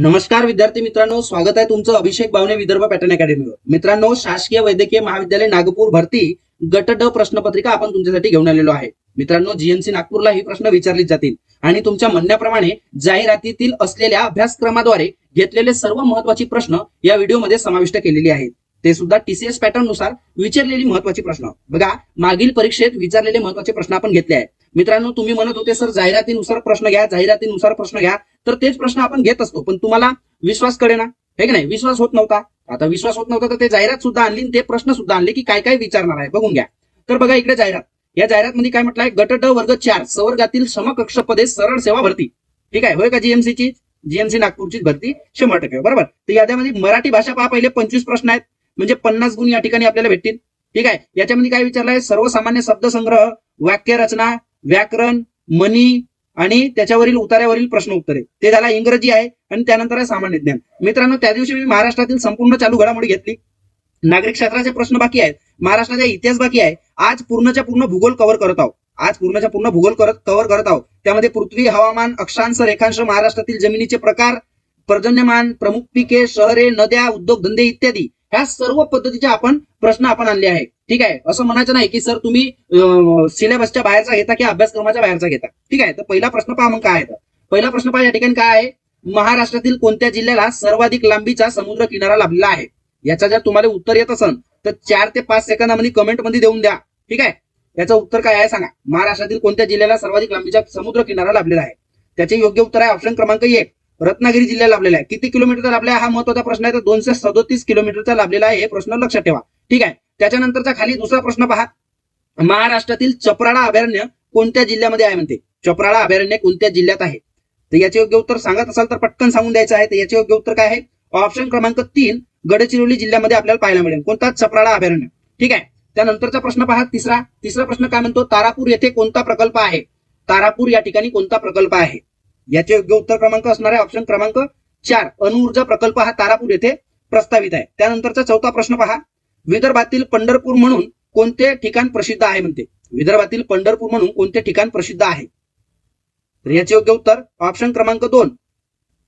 नमस्कार विद्यार्थी मित्रांनो स्वागत आहे तुमचं अभिषेक भावने विदर्भ पॅटर्न अकॅडमीवर. मित्रांनो शासकीय वैद्यकीय महाविद्यालय नागपूर भरती गट ड प्रश्नपत्रिका आपण तुमच्यासाठी घेऊन आलेलो आहे. मित्रांनो जीएमसी नागपूरला ही प्रश्न विचारले जातील. आणि तुमच्या म्हणण्याप्रमाणे जाहिरातीतील असलेल्या अभ्यासक्रमाद्वारे घेतलेले सर्व महत्त्वाचे प्रश्न या व्हिडिओमध्ये समाविष्ट केलेली आहेत. ते सुद्धा टीसीएस पॅटर्ननुसार विचारलेली महत्वाची प्रश्न. बघा मागील परीक्षेत विचारलेले महत्त्वाचे प्रश्न आपण घेतले आहेत. मित्रांनो तुम्ही म्हणत होते सर जाहिरातीनुसार प्रश्न घ्या जाहिरातीनुसार प्रश्न घ्या. तर तेच प्रश्न आपण घेत असतो. पण तुम्हाला विश्वासकडे ना हे की नाही? विश्वास होत नव्हता. आता विश्वास होत नव्हता तर ते जाहिरात सुद्धा आणली ते प्रश्न सुद्धा आणले की काय काय विचारणार आहे? बघून घ्या. तर बघा इकडे जाहिरात. या जाहिरात मध्ये काय म्हटलंय? गट ड वर्ग चार सवर्गातील समकक्ष पदे सरळ सेवा भरती. ठीक आहे? होय का जीएमसी ची? जीएमसी नागपूरची भरती. शंभर टक्के. बरोबर? तर याद्यामध्ये मराठी भाषा पहा पहिले पंचवीस प्रश्न आहेत. म्हणजे पन्नास गुण या ठिकाणी आपल्याला भेटतील. ठीक आहे? याच्यामध्ये काय विचारलंय? सर्वसामान्य शब्दसंग्रह वाक्य रचना व्याकरण मनी आणि त्याच्यावरील उतार्यावरील प्रश्न उत्तरे. ते झाला इंग्रजी आहे आणि त्यानंतर आहे सामान्य ज्ञान. मित्रांनो त्या दिवशी मी महाराष्ट्रातील संपूर्ण चालू घडामोडी घेतली. नागरिक क्षेत्राचे प्रश्न बाकी आहेत. महाराष्ट्राचा इतिहास बाकी आहे. आज पूर्णच्या पूर्ण भूगोल कव्हर करत आहोत. आज पूर्णच्या पूर्ण भूगोल करत कव्हर करत आहोत. त्यामध्ये पृथ्वी हवामान अक्षांश रेखांश महाराष्ट्रातील जमिनीचे प्रकार पर्जन्यमान प्रमुख पिके शहरे नद्या उद्योगधंदे इत्यादी. ह्या सर्व पद्धतीचे आपण प्रश्न आपण आणले आहे ठीक आहे? असं म्हणायचं नाही की सर तुम्ही सिलेबसच्या बाहेरचा घेता की अभ्यासक्रमाच्या बाहेरचा घेता. ठीक आहे? तर पहिला प्रश्न पहा मग काय आहे. पहिला प्रश्न पहा या ठिकाणी काय आहे? महाराष्ट्रातील कोणत्या जिल्ह्याला सर्वाधिक लांबीचा समुद्र किनारा लाभलेला आहे? याचा जर तुम्हाला उत्तर येत असेल तर चार ते पाच सेकंदामध्ये कमेंटमध्ये देऊन द्या. ठीक आहे? याचं उत्तर काय आहे सांगा. महाराष्ट्रातील कोणत्या जिल्ह्याला सर्वाधिक लांबीचा समुद्र किनारा लाभलेला आहे? त्याचे योग्य उत्तर आहे ऑप्शन क्रमांक एक. रत्नागिरी जिल्ह्याला लाभलेला आहे. किती किलोमीटरचा लाभला आहे? हा महत्त्वाचा प्रश्न आहे. तर दोनशे सदोतीस किलोमीटरचा लाभलेला आहे हे प्रश्न लक्षात ठेवा. ठीक आहे? त्याच्यानंतरचा खाली दुसरा प्रश्न पहा. महाराष्ट्रातील चपराळा अभयारण्य कोणत्या जिल्ह्यामध्ये आहे म्हणते? चपराळा अभयारण्य कोणत्या जिल्ह्यात आहे? तर याचे योग्य उत्तर सांगत असाल तर पटकन सांगून द्यायचं आहे. तर याचे योग्य उत्तर काय आहे? ऑप्शन क्रमांक तीन गडचिरोली जिल्ह्यामध्ये आपल्याला पाहायला मिळेल. कोणता? चपराळा अभयारण्य. ठीक आहे? त्यानंतरचा प्रश्न पहा. तिसरा. तिसरा प्रश्न काय म्हणतो? तारापूर येथे कोणता प्रकल्प आहे? तारापूर या ठिकाणी कोणता प्रकल्प आहे? याचे योग्य उत्तर क्रमांक असणार आहे ऑप्शन क्रमांक चार. अणुऊर्जा प्रकल्प हा तारापूर येथे प्रस्तावित आहे. त्यानंतरचा चौथा प्रश्न पहा. विदर्भातील पंढरपूर म्हणून कोणते ठिकाण प्रसिद्ध आहे म्हणते? विदर्भातील पंढरपूर म्हणून कोणते ठिकाण प्रसिद्ध आहे? तर याचे योग्य उत्तर ऑप्शन क्रमांक दोन.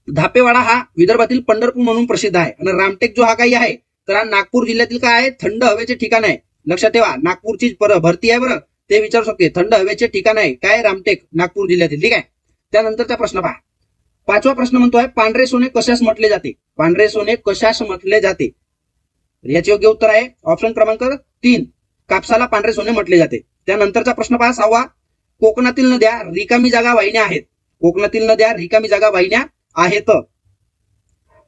धापेवाडा हा विदर्भातील पंढरपूर म्हणून प्रसिद्ध आहे. आणि रामटेक जो हा काही आहे तर हा नागपूर जिल्ह्यातील काय आहे? थंड हवेचे ठिकाण आहे. लक्षात ठेवा नागपूरची भरती आहे बरं. ते विचारू शकते. थंड हवेचे ठिकाण आहे. काय? रामटेक नागपूर जिल्ह्यातील. ठीक आहे? त्यानंतरचा प्रश्न पहा. पाचवा प्रश्न म्हणतोय पांढरे सोने कशास म्हटले जाते? पांढरे सोने कशास म्हटले जाते? याचे योग्य उत्तर आहे ऑप्शन क्रमांक तीन कापसाला पांढरे सोने म्हटले जाते. त्यानंतरचा प्रश्न पहा सहावा कोकणातील नद्या रिकामी जागा वाहिन्या आहेत. कोकणातील नद्या रिकामी जागा वाहिन्या आहेत.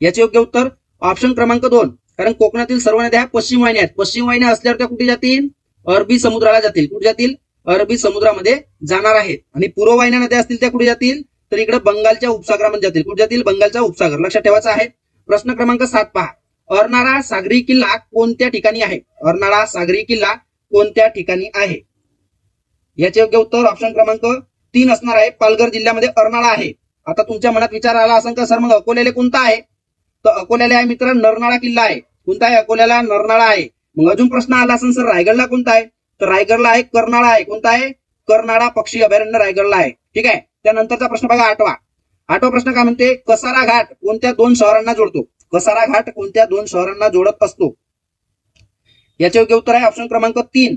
याचे योग्य उत्तर ऑप्शन क्रमांक दोन कारण कोकणातील सर्व नद्या पश्चिम वाहिन्या आहेत. पश्चिम वाहिन्या असल्यावर त्या कुठे जातील? अरबी समुद्राला जातील. कुठे जातील? अरबी समुद्रामध्ये जाणार आहेत. आणि पूर्व वाहिन्या नद्या असतील त्या कुठे जातील? तर इकडे बंगालच्या उपसागरामध्ये जातील. कुठे जातील? बंगालचा उपसागर. लक्षात ठेवायचा आहे. प्रश्न क्रमांक सात पहा. अर्नाळा सागरी किल्ला कोणत्या ठिकाणी आहे? अर्नाळा सागरी किल्ला कोणत्या ठिकाणी आहे? याचे योग्य उत्तर ऑप्शन क्रमांक तीन असणार आहे. पालघर जिल्ह्यामध्ये अर्नाळा आहे. आता तुमच्या मनात विचार आला असेल का सर? मग अकोल्याला कोणता आहे? तर अकोल्याला आहे मित्र नरनाळा किल्ला आहे. कोणता आहे? अकोल्याला नरनाळा आहे. मग अजून प्रश्न आला असेल सर? रायगडला कोणता आहे? तर रायगडला आहे कर्नाळा आहे. कोणता आहे? कर्नाळा पक्षी अभयारण्य रायगडला आहे. ठीक आहे? त्यानंतरचा प्रश्न बघा आठवा. आठवा प्रश्न काय म्हणते? कसारा घाट कोणत्या दोन शहरांना जोडतो? कसारा घाट कोणत्या दोन शहरांना जोडत असतो? याचे योग्य उत्तर आहे ऑप्शन क्रमांक तीन.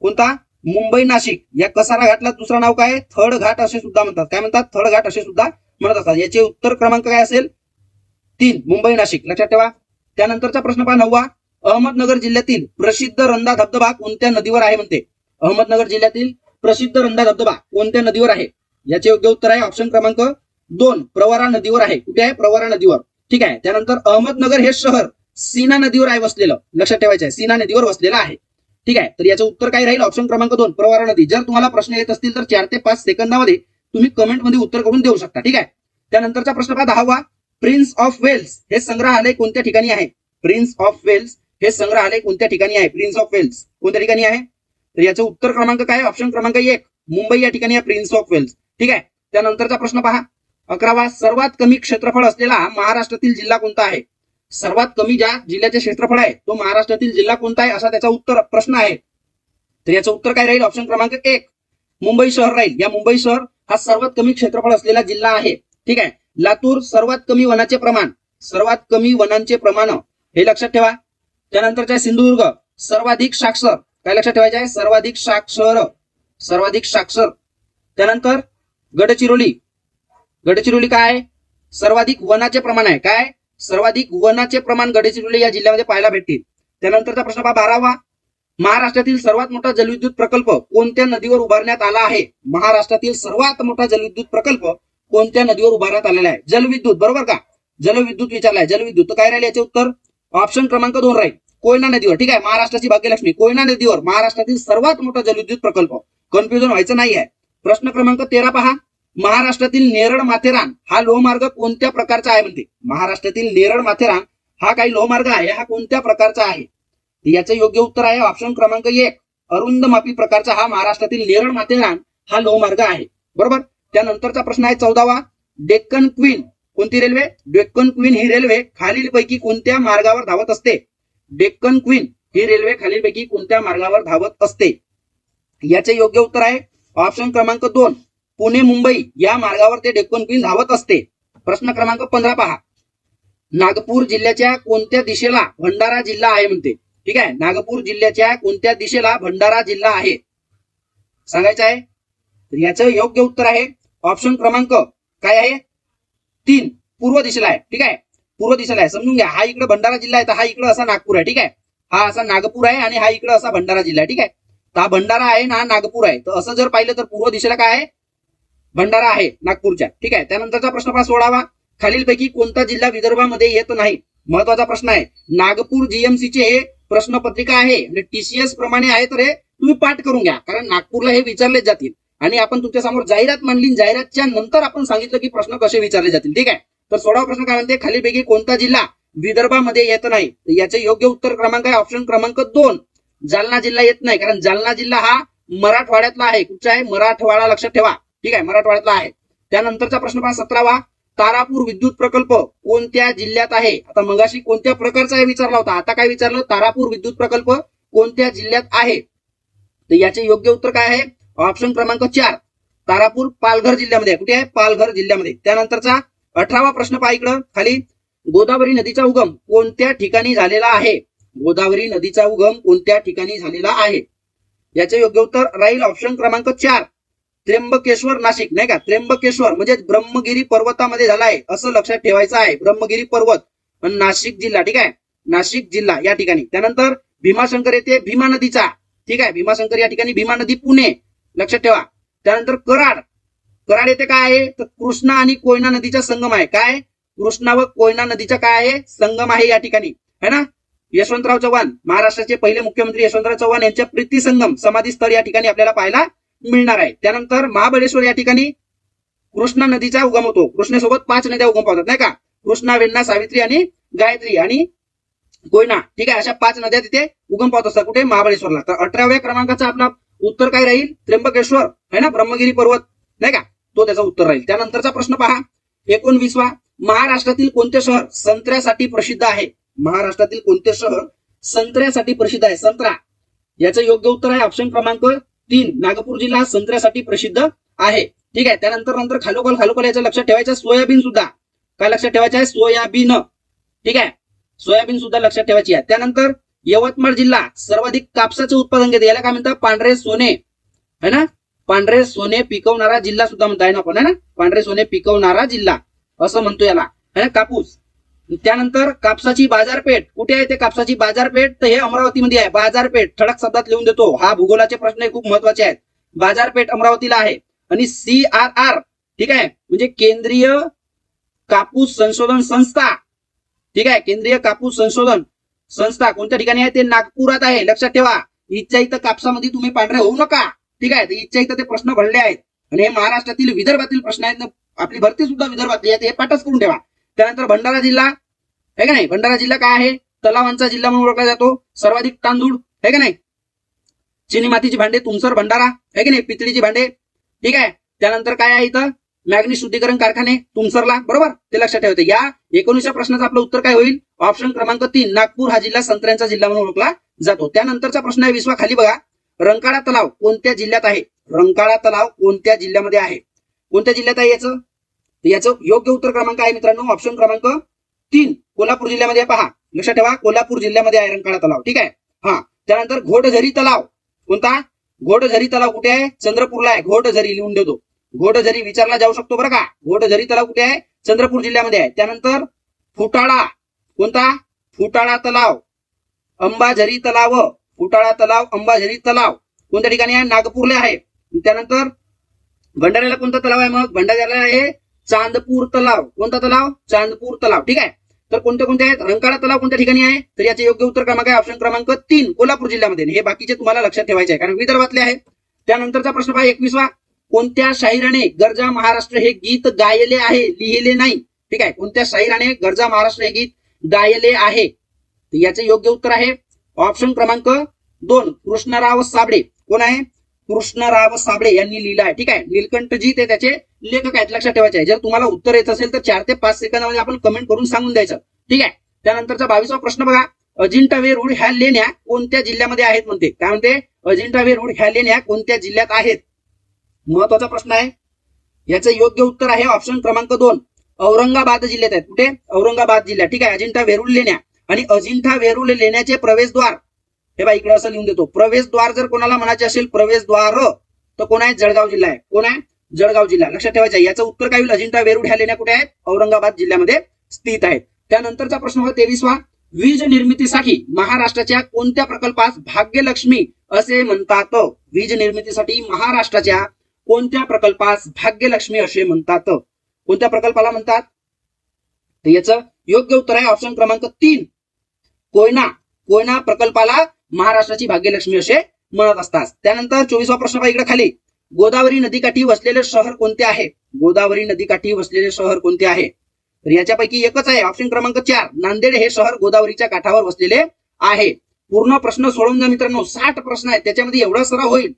कोणता? मुंबई नाशिक. या कसारा घाटला दुसरं नाव काय थर्ड घाट असे सुद्धा म्हणतात. काय म्हणतात? थर्ड घाट असे सुद्धा म्हणत असतात. याचे उत्तर क्रमांक काय असेल? तीन. मुंबई नाशिक. लक्षात ठेवा. त्यानंतरचा प्रश्न पहा नववा. अहमदनगर जिल्ह्यातील प्रसिद्ध रंधा धबधबा कोणत्या नदीवर आहे म्हणते? अहमदनगर जिल्ह्यातील प्रसिद्ध रंधा धबधबा कोणत्या नदीवर आहे? याचे योग्य उत्तर आहे ऑप्शन क्रमांक दोन प्रवरा नदीवर आहे. कुठे आहे? प्रवरा नदीवर. ठीक आहे. त्यानंतर अहमदनगर हे शहर सीना नदीवर आहे वसलेलं. लक्षात ठेवायचं आहे. सीना नदीवर वसलेलं आहे. ठीक आहे. तर याचं उत्तर काय राहील? ऑप्शन क्रमांक दोन प्रवरा नदी. जर तुम्हाला प्रश्न येत असतील तर चार ते पाच सेकंदामध्ये तुम्ही कमेंटमध्ये उत्तर करून देऊ शकता. ठीक आहे. त्यानंतरचा प्रश्न पहा दहावा. प्रिन्स ऑफ वेल्स हे संग्रहालय कोणत्या ठिकाणी आहे? प्रिन्स ऑफ वेल्स हे संग्रहालय कोणत्या ठिकाणी आहे? प्रिन्स ऑफ वेल्स कोणत्या ठिकाणी आहे? तर याचं उत्तर क्रमांक काय? ऑप्शन क्रमांक एक. मुंबई या ठिकाणी आहे प्रिन्स ऑफ वेल्स ठीक आहे? त्यानंतरचा प्रश्न पहा. अकरावा सर्वात कमी क्षेत्रफळ असलेला महाराष्ट्रातील जिल्हा कोणता आहे? सर्वात कमी ज्या जिल्ह्याचे क्षेत्रफळ आहे तो महाराष्ट्रातील जिल्हा कोणता आहे? असा त्याचा उत्तर प्रश्न आहे. तर याचं उत्तर काय राहील? ऑप्शन क्रमांक एक. मुंबई शहर राहील. या मुंबई शहर हा सर्वात कमी क्षेत्रफळ असलेला जिल्हा आहे. ठीक आहे? लातूर सर्वात कमी वनाचे प्रमाण. सर्वात कमी वनांचे प्रमाण. हे लक्षात ठेवा. त्यानंतरचे आहे सिंधुदुर्ग सर्वाधिक साक्षर काय लक्षात ठेवायचे आहे? सर्वाधिक साक्षर सर्वाधिक साक्षर. त्यानंतर गडचिरोली. गडचिरोली काय आहे? सर्वाधिक वनाचे प्रमाण आहे. काय? सर्वाधिक वनाचे प्रमाण गडचिरोली या जिल्ह्यामध्ये पाहायला भेटतील. त्यानंतरचा प्रश्न पहा बारावा. महाराष्ट्रातील सर्वात मोठा जलविद्युत प्रकल्प कोणत्या नदीवर उभारण्यात आला आहे? महाराष्ट्रातील सर्वात मोठा जलविद्युत प्रकल्प कोणत्या नदीवर उभारण्यात आलेला आहे? जलविद्युत बरोबर का? जलविद्युत विचारलाय. जलविद्युत तर काय राहील याचे उत्तर? ऑप्शन क्रमांक दोन राहील. कोयना नदीवर. ठीक आहे? महाराष्ट्राची भाग्यलक्ष्मी. कोयना नदीवर महाराष्ट्रातील सर्वात मोठा जलविद्युत प्रकल्प. कन्फ्युजन व्हायचं नाही आहे प्रश्न क्रमांक तेरा पहा. महाराष्ट्रातील नेरळ माथेरान हा लोहमार्ग कोणत्या प्रकारचा आहे म्हणते? महाराष्ट्रातील नेरळ माथेरान हा काही लोहमार्ग आहे. हा कोणत्या प्रकारचा आहे? याचं योग्य उत्तर आहे ऑप्शन क्रमांक एक. अरुंद मापी प्रकारचा हा महाराष्ट्रातील नेरळ माथेरान हा लोहमार्ग आहे. बरोबर? त्यानंतरचा प्रश्न आहे चौदावा. डेक्कन क्वीन कोणती रेल्वे डेक्कन क्वीन ही रेल्वे खालीलपैकी कोणत्या मार्गावर धावत असते? डेक्कन क्वीन ही रेल्वे खालीलपैकी कोणत्या मार्गावर धावत असते? याचे योग्य उत्तर आहे ऑप्शन क्रमांक दोन पुणे मुंबई या मार्गावर ते डेक्कन क्वीन धावत असते. प्रश्न क्रमांक पंधरा पहा. नागपूर जिल्ह्याच्या कोणत्या दिशेला भंडारा जिल्हा आहे म्हणते? ठीक आहे नागपूर जिल्ह्याच्या कोणत्या दिशेला भंडारा जिल्हा आहे? सांगायचं आहे? तर याचं योग्य उत्तर आहे ऑप्शन क्रमांक काय आहे? तीन पूर्व दिशेला आहे ठीक आहे? पूर्व दिशेला आहे. समजून घ्या हा इकडे भंडारा जिल्हा आहे तर हा इकडे असा नागपूर आहे ठीक आहे? हा असा नागपूर आहे आणि हा इकडे असा भंडारा जिल्हा आहे ठीक आहे? तर हा भंडारा आहे ना नागपूर आहे. तर असं जर पाहिलं तर पूर्व दिशेला काय आहे? भंडारा आहे नागपूरच्या ठीक आहे? त्यानंतरचा प्रश्न पहा सोडावा. खालीलपैकी कोणता जिल्हा विदर्भामध्ये येत नाही? महत्त्वाचा प्रश्न आहे. नागपूर जीएमसी चे हे प्रश्नपत्रिका आहे. म्हणजे टीसीएस प्रमाणे आहे तर हे तुम्ही पाठ करून घ्या. कारण नागपूरला हे विचारले जातील. आणि आपण तुमच्यासमोर जाहिरात मांडली जाहिरातच्या नंतर आपण सांगितलं की प्रश्न कसे विचारले जातील ठीक आहे? तर सोळावा प्रश्न काय म्हणते? खालीपैकी कोणता जिल्हा विदर्भामध्ये येत नाही? याचे योग्य उत्तर क्रमांक आहे ऑप्शन क्रमांक दोन. जालना जिल्हा येत नाही कारण जालना जिल्हा हा मराठवाड्यातला आहे. कुठचा आहे? मराठवाडा. लक्षात ठेवा. ठीक आहे मराठवाड्यातला आहे. त्यानंतरचा प्रश्न पहा सतरावा. तारापूर विद्युत प्रकल्प कोणत्या जिल्ह्यात आहे? आता मगाशी कोणत्या प्रकारचा विचारला होता? आता काय विचारलं? तारापूर विद्युत प्रकल्प कोणत्या जिल्ह्यात आहे? तर याचे योग्य उत्तर काय आहे? ऑप्शन क्रमांक चार तारापूर पालघर जिल्ह्यामध्ये कुठे आहे? पालघर जिल्ह्यामध्ये. त्यानंतरचा अठरावा प्रश्न पहा इकडं. खाली गोदावरी नदीचा उगम कोणत्या ठिकाणी झालेला आहे? गोदावरी नदीचा उगम कोणत्या ठिकाणी झालेला आहे? याचे योग्य उत्तर राहील ऑप्शन क्रमांक चार त्र्यंबकेश्वर नाशिक नाही का? त्र्यंबकेश्वर म्हणजे ब्रह्मगिरी पर्वतामध्ये झाला आहे असं लक्षात ठेवायचं आहे. ब्रह्मगिरी पर्वत नाशिक जिल्हा ठीक आहे? नाशिक जिल्हा या ठिकाणी. त्यानंतर भीमाशंकर येथे भीमा नदीचा ठीक आहे? भीमाशंकर या ठिकाणी भीमा नदी पुणे लक्षात ठेवा. त्यानंतर कराड. कराड येथे काय आहे? तर कृष्णा आणि कोयना नदीचा संगम आहे. काय? कृष्णा व कोयना नदीचा काय आहे? संगम आहे या ठिकाणी. है ना? यशवंतराव चव्हाण महाराष्ट्राचे पहिले मुख्यमंत्री यशवंतराव चव्हाण यांच्या प्रीती संगम समाधी स्थळ या ठिकाणी आपल्याला पाहायला मिळणार आहे. त्यानंतर महाबळेश्वर या ठिकाणी कृष्णा नदीचा उगम होतो. कृष्णेसोबत पाच नद्या उगम पावतात नाही का? कृष्णा वेण्णा सावित्री आणि गायत्री आणि कोयना. ठीक आहे? अशा पाच नद्या तिथे उगम पावत असतात कुठे? महाबळेश्वरला. तर अठराव्या क्रमांकाचा आपला उत्तर काय राहील? त्र्यंबकेश्वर आहे ना? ब्रह्मगिरी पर्वत नाही का? तो त्याचा उत्तर राहील. त्यानंतरचा प्रश्न पहा. एकोणवीसवा महाराष्ट्रातील कोणते शहर संत्र्यासाठी प्रसिद्ध आहे? महाराष्ट्रातील कोणते शहर संत्र्यासाठी प्रसिद्ध आहे? संत्रा. याचं योग्य उत्तर आहे ऑप्शन क्रमांक तीन. नागपूर जिल्हा संत्र्यासाठी प्रसिद्ध आहे. ठीक आहे. त्यानंतर नंतर खालोखाल खालोखाल याचं लक्षात ठेवायचं आहे. सोयाबीन सुद्धा. काय लक्षात ठेवायचं आहे? सोयाबीन. ठीक आहे. सोयाबीन सुद्धा लक्षात ठेवायची आहे. त्यानंतर यवतमाळ जिल्हा सर्वाधिक कापसाचं उत्पादन घेते. याला काय म्हणतात? पांढरे सोने. है ना? पांढरे सोने पिकवणारा जिल्हा सुद्धा म्हणता. ना आपण? है ना? पांढरे सोने पिकवणारा जिल्हा. असं म्हणतो याला. है ना? कापूस. त्यानंतर कापसाची बाजारपेठ. कुठे आहे ते कापसाची बाजारपेठ? तर हे अमरावतीमध्ये आहे. बाजारपेठ. ठळक शब्दात लिहून देतो. हा भूगोलाचे प्रश्न हे खूप महत्त्वाचे आहेत. बाजारपेठ अमरावतीला आहे. आणि सी आर आर ठीक आहे? म्हणजे केंद्रीय कापूस संशोधन संस्था. ठीक आहे? केंद्रीय कापूस संशोधन. संस्था कोणत्या ठिकाणी आहे? ते नागपुरात आहे. लक्षात ठेवा. इच्छा इथं कापसामध्ये तुम्ही पांढरे होऊ नका. ठीक आहे? तर इच्छा इथं ते प्रश्न भरले आहेत. आणि हे महाराष्ट्रातील विदर्भातील प्रश्न आहेत. आपली भरती सुद्धा विदर्भातली आहे. हे पाठच करून ठेवा. त्यानंतर भंडारा जिल्हा. आहे का नाही? भंडारा जिल्हा काय आहे? तलावांचा जिल्हा म्हणून ओळखला जातो. सर्वाधिक तांदूळ. आहे का नाही? चिनी मातीची भांडे तुमसर भंडारा. आहे की नाही? पितळीची भांडे. ठीक आहे? त्यानंतर काय आहे इथं? मॅग्नी शुद्धीकरण कारखाने तुमसरला. बरोबर? ते लक्षात ठेवते या एकोणीसच्या प्रश्नाचं आपलं उत्तर काय होईल? ऑप्शन क्रमांक तीन नागपूर हा जिल्हा संत्र्यांचा जिल्हा म्हणून ओळखला जातो. त्यानंतरचा प्रश्न आहे विश्वा खाली बघा. रंकाळा तलाव कोणत्या जिल्ह्यात आहे? रंकाळा तलाव कोणत्या जिल्ह्यामध्ये आहे? कोणत्या जिल्ह्यात आहे याचं? याचं योग्य उत्तर क्रमांक आहे मित्रांनो. ऑप्शन क्रमांक तीन कोल्हापूर जिल्ह्यामध्ये पहा लक्षात ठेवा कोल्हापूर जिल्ह्यामध्ये आहे रंकाळा तलाव. ठीक आहे? हा. त्यानंतर घोडझरी तलाव कोणता? घोडझरी तलाव कुठे आहे? चंद्रपूरला आहे. घोडझरी लिहून देतो. घोडझरी विचारला जाऊ शकतो बरं का. घोडझरी तलाव कुठे आहे? चंद्रपूर जिल्ह्यामध्ये आहे. त्यानंतर फुटाळा कोणता? फुटाळा तलाव. अंबाझरी तलाव. फुटाळा तलाव अंबाझरी तलाव. कोणत्या ठिकाणी आहे? नागपूरला आहे. त्यानंतर भंडाऱ्याला कोणता तलाव आहे मग? भंडाऱ्याला आहे चांदपूर तलाव. कोणता तलाव? चांदपूर तलाव. ठीक आहे? तर कोणते कोणते आहेत? रंकाळा तलाव कोणत्या ठिकाणी आहे? तर याचे योग्य उत्तर क्रमांक आहे ऑप्शन क्रमांक तीन कोल्हापूर जिल्ह्यामध्ये. हे बाकीचे तुम्हाला लक्षात ठेवायचे आहे. कारण विदर्भातले आहे. त्यानंतरचा प्रश्न पहा एकवीसवा. कोणत्या शाहिराने गरजा महाराष्ट्र हे गीत गायले आहे लिहिले नाही? ठीक आहे? कोणत्या शाहिराने गरजा महाराष्ट्र हे गीत गायले आहे. तर याचे योग्य उत्तर आहे. ऑप्शन क्रमांक दोन कृष्णराव साबळे. कोण आहे? कृष्णराव साबळे यांनी लिहिलं आहे. ठीक आहे? नीलकंठजी ते त्याचे लेखक आहेत. लक्षात ठेवायचे आहे. जर तुम्हाला उत्तर येत असेल तर चार ते पाच सेकंदामध्ये आपण कमेंट करून सांगून द्यायचं. ठीक आहे? त्यानंतरचा बावीसवा प्रश्न बघा. अजिंठा वेरूळ ह्या लेण्या कोणत्या जिल्ह्यामध्ये आहेत म्हणते? काय म्हणते? अजिंठा वेरूळ ह्या लेण्या कोणत्या जिल्ह्यात आहेत? महत्त्वाचा प्रश्न आहे. याचं योग्य उत्तर आहे. ऑप्शन क्रमांक दोन. औरंगाबाद जिल्ह्यात आहेत. कुठे? औरंगाबाद जिल्ह्यात. ठीक आहे. अजिंठा वेरूळ लेण्या आणि अजिंठा वेरूळ लेण्याचे प्रवेशद्वार. हे बा इकडे असं लिहून देतो. प्रवेशद्वार जर कोणाला म्हणायचे असेल प्रवेशद्वार तर कोण आहे? जळगाव जिल्हा आहे. कोण आहे? जळगाव जिल्हा. लक्षात ठेवायचं आहे. याचं उत्तर काय होईल? अजिंठा वेरूळ ह्या लेण्या कुठे आहेत? औरंगाबाद जिल्ह्यामध्ये स्थित आहेत. त्यानंतरचा प्रश्न होता तेवीसवा. वीज निर्मितीसाठी महाराष्ट्राच्या कोणत्या प्रकल्पास भाग्यलक्ष्मी असे म्हणतात? वीज निर्मितीसाठी महाराष्ट्राच्या कोणत्या प्रकल्पास भाग्यलक्ष्मी असे म्हणतात? कोणत्या प्रकल्पाला म्हणतात? तर याचं योग्य उत्तर आहे ऑप्शन क्रमांक तीन. कोयना. कोयना प्रकल्पाला महाराष्ट्राची भाग्यलक्ष्मी असे म्हणत असतात. त्यानंतर चोवीसवा प्रश्न पहा इकडे खाली. गोदावरी नदीकाठी वसलेले शहर कोणते आहे? गोदावरी नदीकाठी वसलेले शहर कोणते आहे? तर याच्यापैकी एकच आहे ऑप्शन क्रमांक चार. नांदेड हे शहर गोदावरीच्या काठावर वसलेले आहे. पूर्ण प्रश्न सोडून जा मित्रांनो. साठ प्रश्न आहेत. त्याच्यामध्ये एवढा सराव होईल.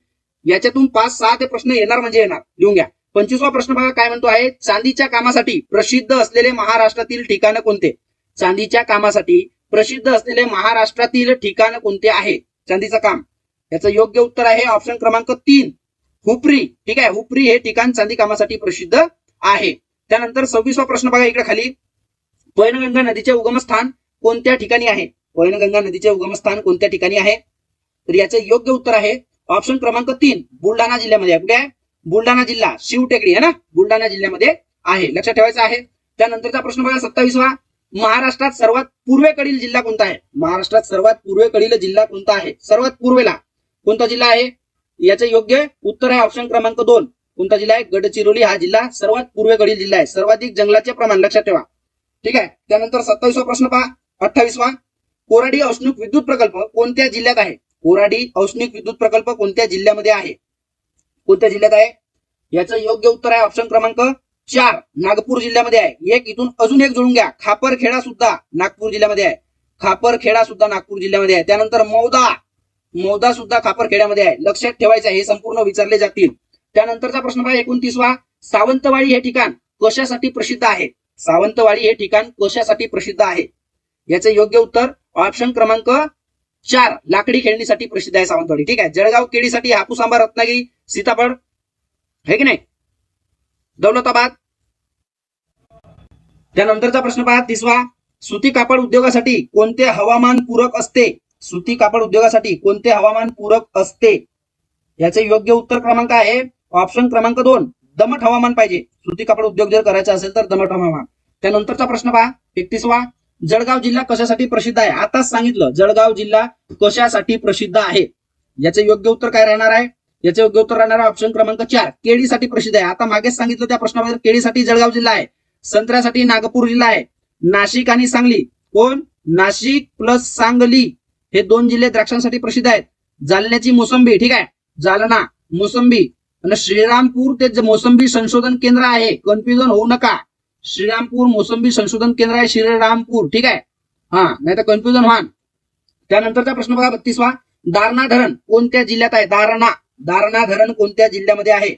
याच्यातून पाच सहा ते प्रश्न येणार म्हणजे येणार. लिहून घ्या. पंचवीसवा प्रश्न बघा काय म्हणतो आहे? चांदीच्या कामासाठी प्रसिद्ध असलेले महाराष्ट्रातील ठिकाण कोणते? चांदीच्या कामासाठी प्रसिद्ध असलेले महाराष्ट्रातील ठिकाण कोणते आहे? चांदीचं काम. याचं योग्य उत्तर आहे ऑप्शन क्रमांक तीन. हुपरी. ठीक आहे हुपरी हे ठिकाण चांदी कामासाठी प्रसिद्ध आहे. त्यानंतर सव्वीसवा प्रश्न बघा इकडे खाली. पैनगंगा नदीचे उगमस्थान कोणत्या ठिकाणी आहे? पैनगंगा नदीचे उगमस्थान कोणत्या ठिकाणी आहे? तर याचे योग्य उत्तर आहे ऑप्शन क्रमांक तीन बुलढाणा जिल्ह्यामध्ये कुठे आहे? बुलढाणा जिल्हा शिवटेकडी आहे ना? बुलढाणा जिल्ह्यामध्ये आहे. लक्षात ठेवायचं आहे. त्यानंतरचा प्रश्न बघा सत्तावीसवा. महाराष्ट्रात सर्वात पूर्वेकडील जिल्हा कोणता आहे? महाराष्ट्रात सर्वात पूर्वेकडील जिल्हा कोणता आहे? सर्वात पूर्वेला कोणता जिल्हा आहे? याचे योग्य उत्तर आहे ऑप्शन क्रमांक दोन. कोणता जिल्हा आहे? गडचिरोली हा जिल्हा सर्वात पूर्वेकडील जिल्हा आहे. सर्वाधिक जंगलाचे प्रमाण लक्षात ठेवा. ठीक आहे? त्यानंतर सत्तावीसवा प्रश्न पहा. अठ्ठावीसवा. कोराडी औष्णिक विद्युत प्रकल्प कोणत्या जिल्ह्यात आहे? कोराडी औष्णिक विद्युत प्रकल्प कोणत्या जिल्ह्यामध्ये आहे? कोणत्या जिल्ह्यात आहे? याचं योग्य उत्तर आहे ऑप्शन क्रमांक चार. नागपूर जिल्ह्यामध्ये आहे. एक इथून अजून एक जोडून घ्या. खापरखेडा सुद्धा नागपूर जिल्ह्यामध्ये आहे. खापरखेडा सुद्धा नागपूर जिल्ह्यामध्ये आहे. त्यानंतर मौदा. मौदा सुद्धा खापरखेड्यामध्ये आहे. लक्षात ठेवायचं हे संपूर्ण विचारले जातील. त्यानंतरचा प्रश्न पहा एकोणतीसवा. सावंतवाडी हे ठिकाण कशासाठी प्रसिद्ध आहे? सावंतवाडी हे ठिकाण कशासाठी प्रसिद्ध आहे? याचे योग्य उत्तर ऑप्शन क्रमांक चार लाकडी खेळणीसाठी प्रसिद्ध आहे सावंतवाडी. ठीक आहे? जळगाव केळीसाठी हापूस आंबा रत्नागिरी सीताफळ. है की नाही? दौलताबाद. त्यानंतरचा प्रश्न पहा तिसवा. सुती कापड उद्योगासाठी कोणते हवामान पूरक असते? सुती कापड उद्योगासाठी कोणते हवामान पूरक असते? याचे योग्य उत्तर क्रमांक आहे. ऑप्शन क्रमांक दोन दमट हवामान पाहिजे. सुती कापड उद्योग जर करायचा असेल तर दमट हवामान. त्यानंतरचा प्रश्न पहा एकतीसवा. जळगाव जिल्हा कशासाठी प्रसिद्ध आहे? आताच सांगितलं जळगाव जिल्हा कशासाठी प्रसिद्ध आहे? याचे योग्य उत्तर काय राहणार आहे? याचे योग्य उत्तर राहणार आहे ऑप्शन क्रमांक चार केळीसाठी प्रसिद्ध आहे. आता मागेच सांगितलं त्या प्रश्नामध्ये केळीसाठी जळगाव जिल्हा आहे. संत्र्यासाठी नागपूर जिल्हा आहे. नाशिक आणि सांगली. कोण? नाशिक प्लस सांगली. हे दोन जिल्हे द्राक्षांसाठी प्रसिद्ध आहेत. जालन्याची मोसंबी ठीक आहे? जालना मोसंबी. आणि श्रीरामपूर ते मोसंबी संशोधन केंद्र आहे. कन्फ्युजन होऊ नका. श्रीरामपूर मोसंबी संशोधन केंद्र आहे श्रीरामपूर ठीक आहे? हा नाही तर कन्फ्युजन व्हा त्यानंतरचा प्रश्न बघा बत्तीसवा. दारणा धरण कोणत्या जिल्ह्यात आहे? दारणा. दारणा धरण कोणत्या जिल्ह्यामध्ये आहे?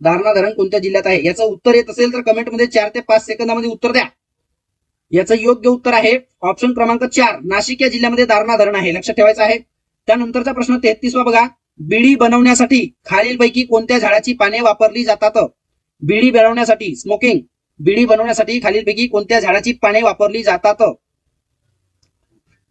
दारणा धरण कोणत्या जिल्ह्यात आहे? याचं उत्तर येत असेल तर कमेंटमध्ये चार ते पाच सेकंदामध्ये उत्तर द्या. याचं योग्य उत्तर आहे ऑप्शन क्रमांक चार. नाशिक या जिल्ह्यामध्ये दारणा धरण आहे. लक्षात ठेवायचं आहे. त्यानंतरचा प्रश्न तेहतीसवा बघा. बिडी बनवण्यासाठी खालीलपैकी कोणत्या झाडाची पाने वापरली जातात? बिडी बनवण्यासाठी स्मोकिंग बिडी बनवण्यासाठी खालीलपैकी कोणत्या झाडाची पाने वापरली जातात?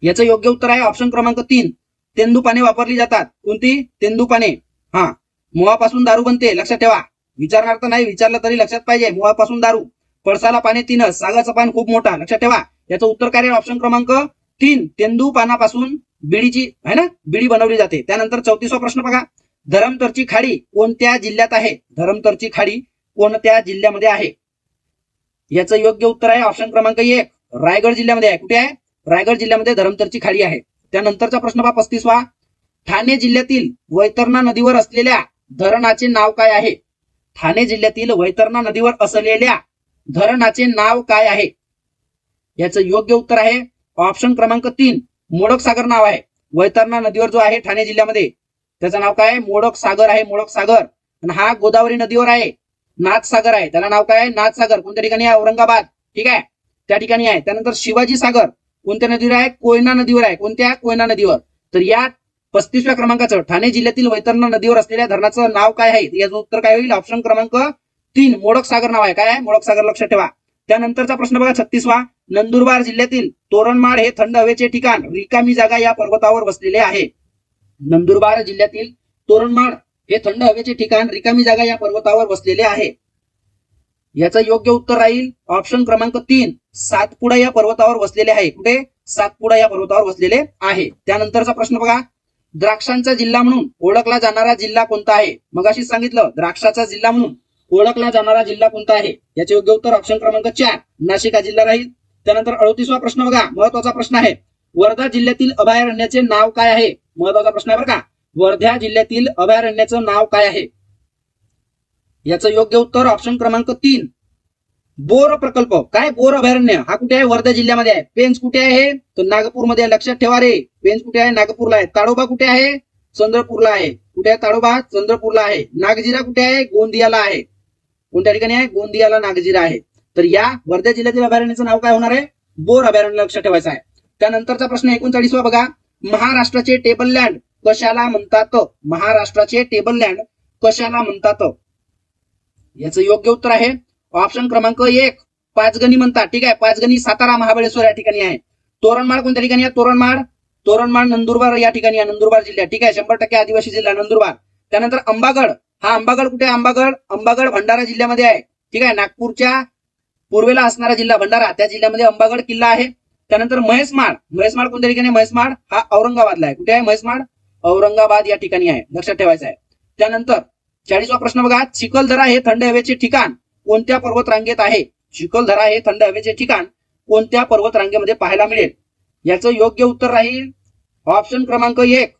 याचं योग्य उत्तर आहे ऑप्शन क्रमांक तीन. तेंदू पाने वापरली जातात. कोणती? तेंदू पाने. हा. मुळापासून दारू बनते. लक्षात ठेवा. विचारणार तर नाही विचारलं तरी लक्षात पाहिजे. मुळापासून दारू. पळसाला पाने तीनच. सागाचं पान खूप मोठा. लक्षात ठेवा. याचं उत्तर काय ऑप्शन क्रमांक तीन. तेंदू पानापासून बिडीची आहे ना? बिडी बनवली जाते. त्यानंतर चौतीसवा प्रश्न बघा. धरमतरची खाडी कोणत्या जिल्ह्यात आहे? धरमतरची खाडी कोणत्या जिल्ह्यामध्ये आहे? याचं योग्य उत्तर आहे ऑप्शन क्रमांक एक. रायगड जिल्ह्यामध्ये आहे. कुठे आहे? रायगड जिल्ह्यामध्ये धरमतरची खाडी आहे. त्यानंतरचा प्रश्न पहा पस्तीसवा. ठाणे जिल्ह्यातील वैतरणा नदीवर असलेल्या धरणाचे नाव काय आहे? ठाणे जिल्ह्यातील वैतरणा नदीवर असलेल्या धरणाचे नाव काय आहे? याचं योग्य उत्तर आहे ऑप्शन क्रमांक तीन. मोडक सागर नाव आहे. वैतरणा नदीवर जो आहे ठाणे जिल्ह्यामध्ये. त्याचं नाव काय आहे? मोडक सागर आहे मोडक सागर. आणि हा गोदावरी नदीवर आहे. नाथ सागर आहे. त्याला नाव काय आहे? नाथ सागर कोणत्या ठिकाणी आहे? औरंगाबाद. ठीक आहे? त्या ठिकाणी आहे. त्यानंतर शिवाजी सागर. कोणत्या नदीवर आहे? कोयना नदीवर आहे. कोणत्या? कोयना नदीवर. तर या पस्तीसव्या क्रमांकाचं ठाणे जिल्ह्यातील वैतरणा नदीवर असलेल्या धरणाचं नाव काय आहे? याचं उत्तर काय होईल? ऑप्शन क्रमांक तीन. मोडक सागर नाव आहे. काय आहे? मोडक सागर. लक्षात ठेवा. त्यानंतरचा प्रश्न बघा. छत्तीसवा. नंदुरबार जिल्ह्यातील तोरणमाळ हे थंड हवेचे ठिकाण. रिकामी जागा या पर्वतावर वसलेले आहे. नंदुरबार जिल्ह्यातील तोरणमाळ हे थंड हवेचे ठिकाण रिकामी जागा या पर्वतावर वसलेले आहे. याचं योग्य उत्तर राहील ऑप्शन क्रमांक तीन सातपुडा या पर्वतावर वसलेले आहे. कुठे? सातपुडा या पर्वतावर वसलेले आहे. त्यानंतरचा प्रश्न बघा. द्राक्षांचा जिल्हा म्हणून ओळखला जाणारा जिल्हा कोणता आहे? मगाशी सांगितलं द्राक्षाचा जिल्हा म्हणून ओळखला जाणारा जिल्हा कोणता आहे? याचे योग्य उत्तर ऑप्शन क्रमांक चार नाशिक हा जिल्हा राहील. त्यानंतर अडतीसवा प्रश्न बघा. महत्त्वाचा प्रश्न आहे. वर्धा जिल्ह्यातील अभयारण्याचे नाव काय आहे? महत्त्वाचा प्रश्न आहे बरं का. वर्धा जिल्ह्यातील अभयारण्याचं नाव काय आहे? याचं योग्य उत्तर ऑप्शन क्रमांक तीन. बोर प्रकल्प. काय बोर अभयारण्य? हा कुठे आहे? वर्धा जिल्ह्यामध्ये आहे. पेंच कुठे आहे? तर नागपूरमध्ये आहे. लक्षात ठेवा रे. पेंच कुठे आहे? नागपूरला आहे. ताडोबा कुठे आहे? चंद्रपूरला आहे. कुठे आहे ताडोबा? चंद्रपूरला आहे. नागजिरा कुठे आहे? गोंदियाला आहे. कोणत्या ठिकाणी आहे? गोंदियाला नागजिरा आहे. तर या वर्धा जिल्ह्यातील अभयारण्याचं नाव काय होणार आहे? बोर अभयारण्य लक्षात ठेवायचं आहे. त्यानंतरचा प्रश्न एकोणचाळीसवा बघा. महाराष्ट्राचे टेबल लँड कशाला म्हणतात? महाराष्ट्राचे टेबल लँड कशाला म्हणतात? याचं योग्य उत्तर आहे. ऑप्शन क्रमांक एक पाचगणी म्हणतात. ठीक आहे पाचगणी सातारा महाबळेश्वर या ठिकाणी आहे. तोरणमाळ कोणत्या ठिकाणी आहे? तोरणमाळ तोरणमाळ नंदुरबार या ठिकाणी आहे नंदुरबार जिल्ह्यात. ठीक आहे शंभर टक्के आदिवासी जिल्हा नंदुरबार. त्यानंतर अंबागड हा अंबागड कुठे आहे? अंबागड अंबागड भंडारा जिल्ह्यामध्ये आहे. ठीक आहे नागपूरच्या पूर्वेला असणारा जिल्हा भंडारा. त्या जिल्ह्यामध्ये अंबागड किल्ला आहे. त्यानंतर महेसमाळ महेसमाळ कोणत्या ठिकाणी आहे? महेसमाळ हा औरंगाबादला आहे. कुठे आहे? महेसमाळ औरंगाबाद या ठिकाणी आहे. लक्षात ठेवायचं आहे. त्यानंतर चाळीसवा प्रश्न बघा. चिखलदरा हे थंड हवेचे ठिकाण कोणत्या पर्वत रांगेत आहे? चिखलदरा हे थंड हवेचे ठिकाण कोणत्या पर्वत रांगेमध्ये पाहायला मिळेल? याचं योग्य उत्तर राहील ऑप्शन क्रमांक एक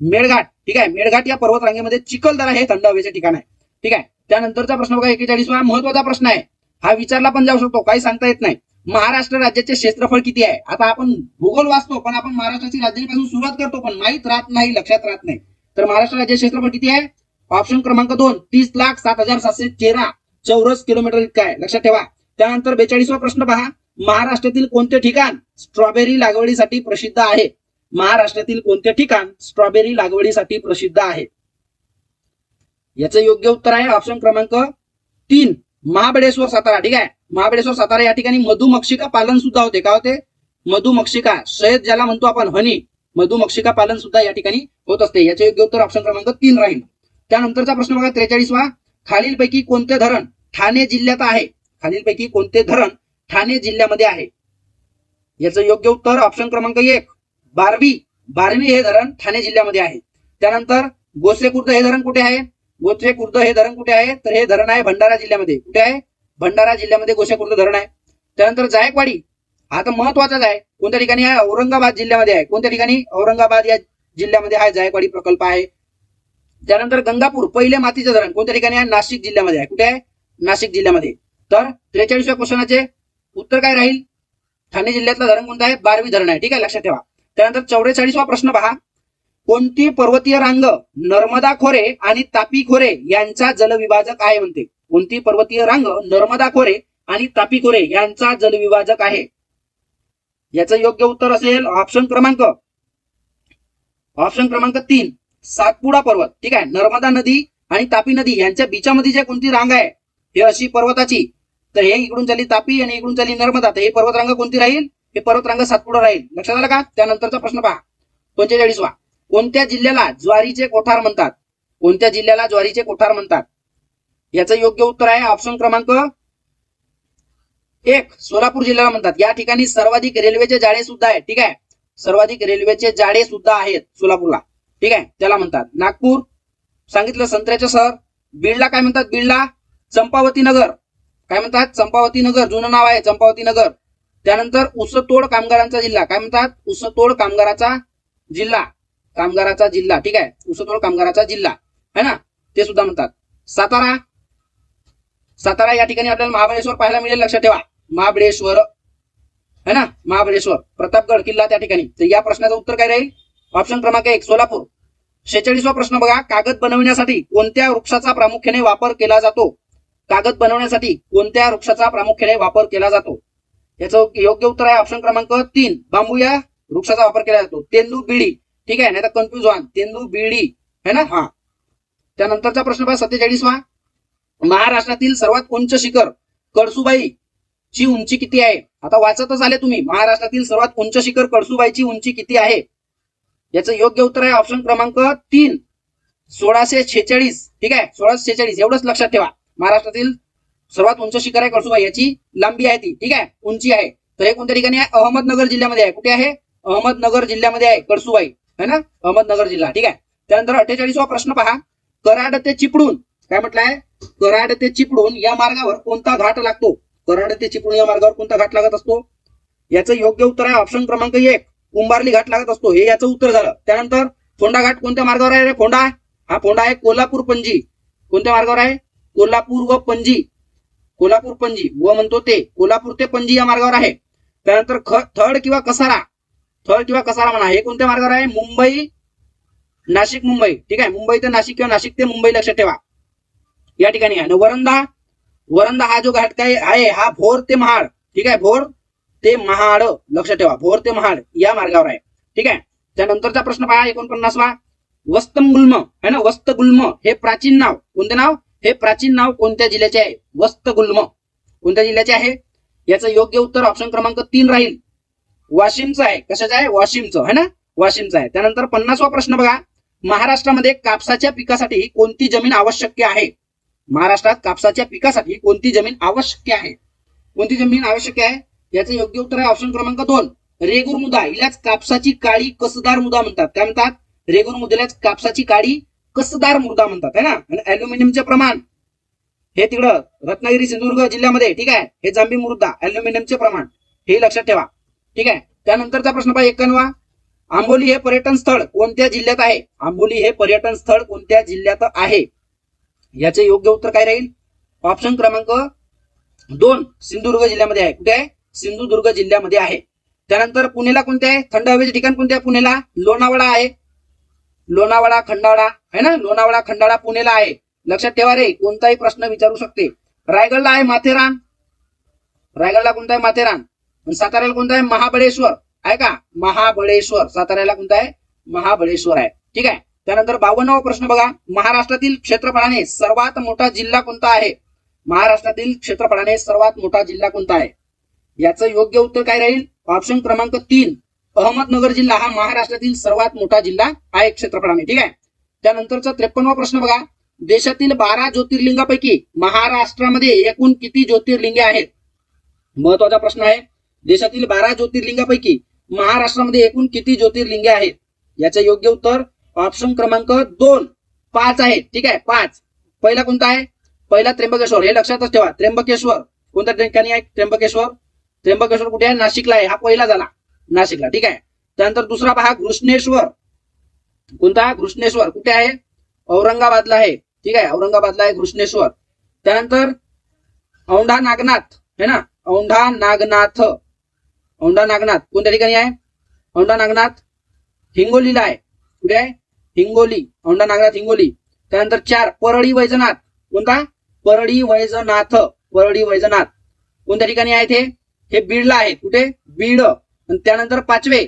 मेळघाट. ठीक आहे मेळघाट या पर्वत रांगेमध्ये चिखलदरा हे थंड हवेचे ठिकाण आहे. ठीक आहे त्यानंतरचा प्रश्न बघा एकेचाळीसवा महत्त्वाचा प्रश्न आहे. हा विचारला पण जाऊ शकतो काही सांगता येत नाही. महाराष्ट्र राज्याचे क्षेत्रफळ किती आहे? आता आपण भूगोल वाचतो पण आपण महाराष्ट्राची राजधानीपासून सुरुवात करतो पण माहीत राहत नाही लक्षात राहत नाही. तर महाराष्ट्र राज्याचे क्षेत्रफळ किती आहे? ऑप्शन क्रमांक दोन तीस लाख सात हजार सातशे तेरा चौरस किलोमीटर इतका आहे. लक्षात ठेवा. त्यानंतर बेचाळीसवा प्रश्न पहा. महाराष्ट्रातील कोणते ठिकाण स्ट्रॉबेरी लागवडीसाठी प्रसिद्ध आहे? महाराष्ट्रातील कोणते ठिकाण स्ट्रॉबेरी लागवडीसाठी प्रसिद्ध आहे? याचं योग्य उत्तर आहे ऑप्शन क्रमांक तीन. महाबळेश्वर सातारा ठीक आहे? महाबळेश्वर सातारा या ठिकाणी मधुमक्षिका पालन सुद्धा होते. का होते? मधुमक्षिका शयद ज्याला म्हणतो आपण हनी मधुमक्षिका पालन सुद्धा या ठिकाणी होत असते. याचे योग्य उत्तर ऑप्शन क्रमांक तीन राहील. त्यानंतरचा प्रश्न बघा त्रेचाळीसवा. खालीलपैकी कोणते धरण ठाणे जिल्ह्यात आहे? खालीलपैकी कोणते धरण ठाणे जिल्ह्यामध्ये आहे? याचं योग्य उत्तर ऑप्शन क्रमांक एक बारवी. बारवी हे धरण ठाणे जिल्ह्यामध्ये आहे. त्यानंतर गोसलेखुर्द हे धरण कुठे आहे? गोसे खुर्द हे धरण कुठे आहे? तर हे धरण आहे भंडारा जिल्ह्यामध्ये. कुठे आहे? भंडारा जिल्ह्यामध्ये गोसे खुर्द धरण आहे. त्यानंतर जायकवाडी हा तर महत्वाचाच आहे. कोणत्या ठिकाणी? आहे औरंगाबाद जिल्ह्यामध्ये आहे. कोणत्या ठिकाणी? औरंगाबाद या जिल्ह्यामध्ये हा जायकवाडी प्रकल्प आहे. त्यानंतर गंगापूर पहिले मातीचे धरण. कोणत्या ठिकाणी आहे? नाशिक जिल्ह्यामध्ये आहे. कुठे आहे? नाशिक जिल्ह्यामध्ये. तर त्रेचाळीसव्या क्वेश्चनाचे उत्तर काय राहील? ठाणे जिल्ह्यातलं धरण कोणतं आहे? बारवी धरण आहे. ठीक आहे? लक्षात ठेवा. त्यानंतर चौवेचाळीसवा प्रश्न पहा. कोणती पर्वतीय रांग नर्मदा खोरे आणि तापी खोरे यांचा जलविभाजक आहे म्हणते. कोणती पर्वतीय रांग नर्मदा खोरे आणि तापी खोरे यांचा जलविभाजक आहे? याचं योग्य उत्तर असेल ऑप्शन क्रमांक. ऑप्शन क्रमांक तीन सातपुडा पर्वत. ठीक आहे नर्मदा नदी आणि तापी नदी यांच्या बीचामध्ये जे कोणती रांग आहे? हे अशी पर्वताची. तर हे इकडून चालली तापी आणि इकडून चालली नर्मदा. तर हे पर्वतरांग कोणती राहील? हे पर्वतरांग सातपुडा राहील. लक्षात आलं का? त्यानंतरचा प्रश्न पहा. पंचेचाळीसवा. कोणत्या जिल्ह्याला ज्वारीचे कोठार म्हणतात? कोणत्या जिल्ह्याला ज्वारीचे कोठार म्हणतात? याचं योग्य उत्तर आहे ऑप्शन क्रमांक एक. सोलापूर जिल्ह्याला म्हणतात. या ठिकाणी सर्वाधिक रेल्वेचे जाळे सुद्धा आहे ठीक आहे? सर्वाधिक रेल्वेचे जाळे सुद्धा आहेत सोलापूरला. ठीक आहे? त्याला म्हणतात. नागपूर सांगितलं संत्र्याचे शहर बीडला काय म्हणतात? बीडला चंपावती नगर. काय म्हणतात? चंपावती नगर. जुनं नाव आहे चंपावती नगर. त्यानंतर उसतोड कामगारांचा जिल्हा. काय म्हणतात? उसतोड कामगाराचा जिल्हा. कामगाराचा जिल्हा ठीक आहे? उसतोड कामगाराचा जिल्हा है ना? ते सुद्धा म्हणतात. सातारा सातारा या ठिकाणी आपल्याला महाबळेश्वर पाहायला मिळेल लक्षात ठेवा. महाबळेश्वर है ना? महाबळेश्वर प्रतापगड किल्ला त्या ठिकाणी. तर या प्रश्नाचं उत्तर काय राहील? ऑप्शन क्रमांक एक सोलापूर. शेचाळीसवा प्रश्न बघा. कागद बनवण्यासाठी कोणत्या वृक्षाचा प्रामुख्याने वापर केला जातो? कागद बनवण्यासाठी कोणत्या वृक्षाचा प्रामुख्याने वापर केला जातो? याचं योग्य उत्तर आहे ऑप्शन क्रमांक तीन. बांबू या वृक्षाचा वापर केला जातो. तेंदू बिडी ठीक आहे नाही तर कन्फ्युज व्हा. तेंदू बिडी है ना? हा. त्यानंतरचा प्रश्न पहा सत्तेचाळीसवा. महाराष्ट्रातील सर्वात उंच शिखर कळसुबाई ची उंची किती आहे? आता वाचतच आले तुम्ही. महाराष्ट्रातील सर्वात उंच शिखर कळसुबाईची उंची किती आहे? याचं योग्य उत्तर आहे ऑप्शन क्रमांक तीन. सोळाशे छेचाळीस ठीक आहे सोळाशे छेचाळीस एवढंच लक्षात ठेवा. महाराष्ट्रातील सर्वात उंच शिखर आहे कळसुबाई. याची लांबी आहे ती. ठीक आहे उंची आहे. तर हे कोणत्या ठिकाणी आहे? अहमदनगर जिल्ह्यामध्ये आहे. कुठे आहे? अहमदनगर जिल्ह्यामध्ये आहे कळसुबाई. है ना? अहमदनगर जिल्हा. ठीक आहे? त्यानंतर अठ्ठेचाळीसवा प्रश्न पहा. कराड ते चिपळूण. काय म्हटलंय? कराड ते चिपळूण या मार्गावर कोणता घाट लागतो? कराड ते चिपळूण या मार्गावर कोणता घाट लागत असतो? याचं योग्य उत्तर आहे ऑप्शन क्रमांक एक. कुंभारली घाट लागत असतो. हे याचं उत्तर झालं. त्यानंतर फोंडा घाट कोणत्या मार्गावर आहे रे? फोंडा? हा फोंडा आहे कोल्हापूर पणजी. कोणत्या मार्गावर आहे? कोल्हापूर व पणजी. कोल्हापूर पणजी. व म्हणतो ते कोल्हापूर ते पणजी या मार्गावर आहे. त्यानंतर ख थड किंवा कसारा. थड किंवा कसारा म्हणा हे कोणत्या मार्गावर आहे? मुंबई नाशिक मुंबई. ठीक आहे? मुंबई ते नाशिक किंवा नाशिक ते मुंबई लक्षात ठेवा. या ठिकाणी आहे. वरंदा वरंदा हा जो घाट काय आहे हा भोर ते महाड. ठीक आहे? भोर ते महाड लक्षात ठेवा. भोर ते महाड या मार्गावर आहे. ठीक आहे? त्यानंतरचा प्रश्न पहा एकोणपन्नासवा. वस्तगुल्म. है ना? वस्तगुल्म. हे प्राचीन नाव. कोणते नाव? हे प्राचीन नाव कोणत्या जिल्ह्याचे आहे? वस्तगुल्म. कोणत्या जिल्ह्याचे आहे? याचं योग्य उत्तर ऑप्शन क्रमांक तीन राहील. वाशिमचं आहे. कशाचं आहे? वाशिमचं. है ना? वाशिमचं आहे. त्यानंतर पन्नासवा प्रश्न बघा. महाराष्ट्रामध्ये कापसाच्या पिकासाठी कोणती जमीन आवश्यक आहे? महाराष्ट्रात कापसाच्या पिकासाठी कोणती जमीन आवश्यक आहे? कोणती जमीन आवश्यक आहे? याचं योग्य उत्तर आहे ऑप्शन क्रमांक दोन. रेगूर मुदा. हिलाच कापसाची काळी कसदार मुदा म्हणतात. काय म्हणतात? रेगूर मुद्द्यालाच कापसाची काळी कसदार मृदा म्हणतात. है ना? आणि अल्युमिनियमचे प्रमाण. हे तिकडं रत्नागिरी सिंधुदुर्ग जिल्ह्यामध्ये ठीक आहे? हे जांभी मृदा. अल्युमिनियमचे प्रमाण. हे लक्षात ठेवा. ठीक आहे? त्यानंतरचा प्रश्न पहा एक्कावनवा आंबोली हे पर्यटन स्थळ कोणत्या जिल्ह्यात आहे? आंबोली हे पर्यटन स्थळ कोणत्या जिल्ह्यात आहे? याचे योग्य उत्तर काय राहील? ऑप्शन क्रमांक दोन सिंधुदुर्ग जिल्ह्यामध्ये आहे. कुठे आहे? सिंधुदुर्ग जिल्ह्यामध्ये आहे. त्यानंतर पुणेला कोणते आहे? थंड हवेचे ठिकाण कोणते आहे पुण्याला लोणावळा आहे. लोणावळा खंडाळा आहे ना? लोणावळा खंडाळा पुणेला आहे. लक्षात ठेवा रे कोणताही प्रश्न विचारू शकते. रायगडला आहे माथेरान. रायगडला कोणता आहे? माथेरान. साताऱ्याला कोणता आहे? महाबळेश्वर. आहे का? महाबळेश्वर. साताऱ्याला कोणता आहे? महाबळेश्वर आहे. ठीक आहे? त्यानंतर बावन्नवा प्रश्न बघा. महाराष्ट्रातील क्षेत्रफळाने सर्वात मोठा जिल्हा कोणता आहे? महाराष्ट्रातील क्षेत्रफळाने सर्वात मोठा जिल्हा कोणता आहे? याचं योग्य उत्तर काय राहील? ऑप्शन क्रमांक तीन. अहमदनगर जिल्हा हा महाराष्ट्रातील सर्वात मोठा जिल्हा आहे क्षेत्रफळाने. ठीक आहे? त्यानंतरचा त्रेपन्नवा प्रश्न बघा. देशातील बारा ज्योतिर्लिंगापैकी महाराष्ट्रामध्ये एकूण किती ज्योतिर्लिंगे आहेत? महत्त्वाचा प्रश्न आहे. देशातील बारा ज्योतिर्लिंगापैकी महाराष्ट्रामध्ये एकूण किती ज्योतिर्लिंगे आहेत? याचं योग्य उत्तर ऑप्शन क्रमांक दोन. पाच आहे ठीक आहे? पाच. पहिला कोणता आहे? पहिला त्र्यंबकेश्वर. हे लक्षातच ठेवा. त्र्यंबकेश्वर. कोणत्या ठिकाणी आहे? त्र्यंबकेश्वर. त्र्यंबकेश्वर कुठे आहे? नाशिकला आहे. हा पहिला झाला. नाशिकला. ठीक आहे? त्यानंतर दुसरा पहा. घृष्णेश्वर. कोणता? घृष्णेश्वर. कुठे आहे? औरंगाबादला आहे. ठीक आहे? औरंगाबादला आहे घृष्णेश्वर. त्यानंतर औंढा नागनाथ. है ना? औंढा नागनाथ. औंढा नागनाथ. कोणत्या ठिकाणी आहे? औंढा नागनाथ. हिंगोलीला आहे. कुठे आहे? हिंगोली. औंढा नागनाथ हिंगोली. त्यानंतर चार. परळी वैजनाथ. कोणता? परळी वैजनाथ. परळी वैजनाथ. कोणत्या ठिकाणी आहे ते? हे बीडला आहे. कुठे? बीड. आणि त्यानंतर पाचवे.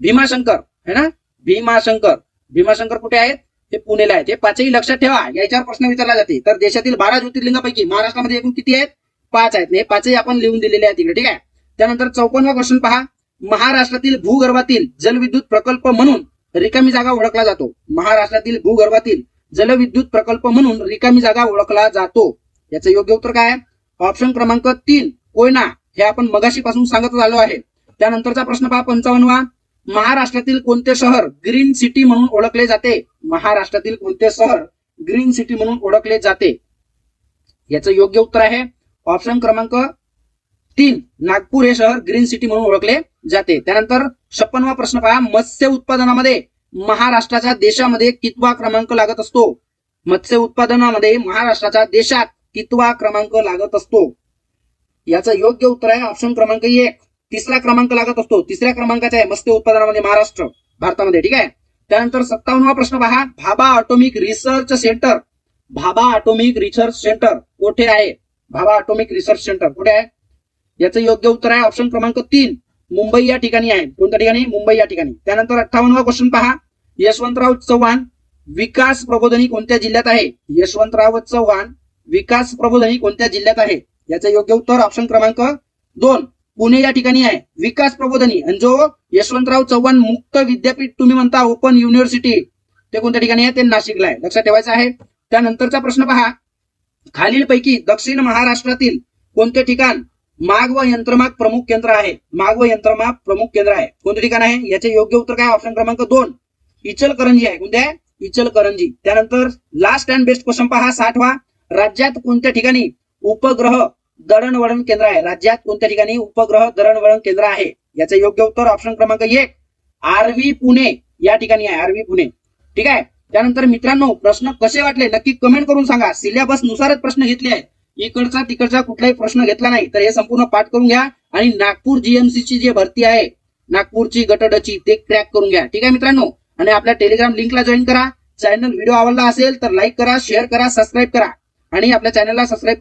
भीमाशंकर. है ना? भीमाशंकर. भीमाशंकर कुठे आहेत? हे पुणेला आहेत. हे पाचही लक्षात ठेवा. याच्यावर प्रश्न विचारला जाते. तर देशातील बारा ज्योतिर्लिंगापैकी महाराष्ट्रामध्ये एकूण किती आहेत? पाच आहेत. हे पाचही आपण लिहून दिलेले आहेत तिकडे ठीक आहे? त्यानंतर चौपन्नवा क्वेश्चन पहा. महाराष्ट्रातील भूगर्भातील जलविद्युत प्रकल्प म्हणून रिकामी जागा ओळखला जातो. महाराष्ट्रातील भूगर्भातील जलविद्युत प्रकल्प म्हणून रिकामी जागा ओळखला जातो. याचं योग्य उत्तर काय? आहे ऑप्शन क्रमांक तीन कोयना. हे आपण मगाशी पासून सांगत आलो आहे. त्यानंतरचा प्रश्न पहा पंचावन्नवा. महाराष्ट्रातील कोणते शहर ग्रीन सिटी म्हणून ओळखले जाते? महाराष्ट्रातील कोणते शहर ग्रीन सिटी म्हणून ओळखले जाते? याचं योग्य उत्तर आहे. ऑप्शन क्रमांक तीन नागपूर हे शहर ग्रीन सिटी म्हणून ओळखले जाते. त्यानंतर छप्पनवा प्रश्न पहा. मत्स्य उत्पादनामध्ये महाराष्ट्राच्या देशामध्ये कितवा क्रमांक लागत असतो? मत्स्य उत्पादनामध्ये महाराष्ट्राच्या देशात कितवा क्रमांक लागत असतो? याचं योग्य उत्तर आहे ऑप्शन क्रमांक एक. तिसरा क्रमांक लागत असतो. तिसऱ्या क्रमांकाचा आहे मत्स्य उत्पादनामध्ये महाराष्ट्र भारतामध्ये. ठीक आहे? त्यानंतर सत्तावन्नवा प्रश्न पहा. Bhabha atomic research centre. Bhabha atomic research centre कुठे आहे? भाबा ऑटोमिक रिसर्च सेंटर कुठे आहे? याचं योग्य उत्तर आहे ऑप्शन क्रमांक तीन. मुंबई या ठिकाणी आहे. कोणत्या ठिकाणी? मुंबई या ठिकाणी. त्यानंतर अठ्ठावन्नवा क्वेश्चन पहा. यशवंतराव चव्हाण विकास प्रबोधनी कोणत्या जिल्ह्यात आहे? यशवंतराव चव्हाण विकास प्रबोधनी कोणत्या जिल्ह्यात आहे? याचं योग्य उत्तर ऑप्शन क्रमांक दोन. पुणे या ठिकाणी आहे. विकास प्रबोधनी. आणि जो यशवंतराव चव्हाण मुक्त विद्यापीठ तुम्ही म्हणता ओपन युनिव्हर्सिटी ते कोणत्या ठिकाणी आहे? ते नाशिकला आहे. लक्षात ठेवायचं आहे. त्यानंतरचा प्रश्न पहा. खालीलपैकी दक्षिण महाराष्ट्रातील कोणते ठिकाण माग व यंत्रमाग प्रमुख केंद्र आहे. माग व यंत्रमाग प्रमुख केंद्र आहे. कोणते ठिकाण आहे? याचे योग्य उत्तर काय? ऑप्शन क्रमांक दोन. इचलकरंजी आहे. कोणते? आहे इचलकरंजी. त्यानंतर लास्ट अँड बेस्ट क्वेश्चन पहा. साठवा. राज्यात कोणत्या ठिकाणी उपग्रह दळणवळण केंद्र आहे? राज्यात कोणत्या ठिकाणी उपग्रह दळणवळण केंद्र आहे? याचं योग्य उत्तर ऑप्शन क्रमांक एक. आरवी पुणे या ठिकाणी आहे. R V Pune. ठीक आहे? त्यानंतर मित्रांनो प्रश्न कसे वाटले? नक्की कमेंट करून सांगा. सिलेबस नुसारच प्रश्न घेतले आहेत. इकडचा तिकडचा कुठलाही प्रश्न घेतला नाही तर हे संपूर्ण पाठ करून घ्या. आणि नागपूर जीएमसी ची जी भरती आहे नागपूरची गटडची ते क्रॅक करून घ्या. ठीक आहे मित्रांनो? आणि आपल्या टेलिग्राम लिंकला जॉईन करा. चॅनल व्हिडिओ आवडला असेल तर लाईक करा शेअर करा सबस्क्राईब करा. आणि आपल्या चॅनलला सबस्क्राईब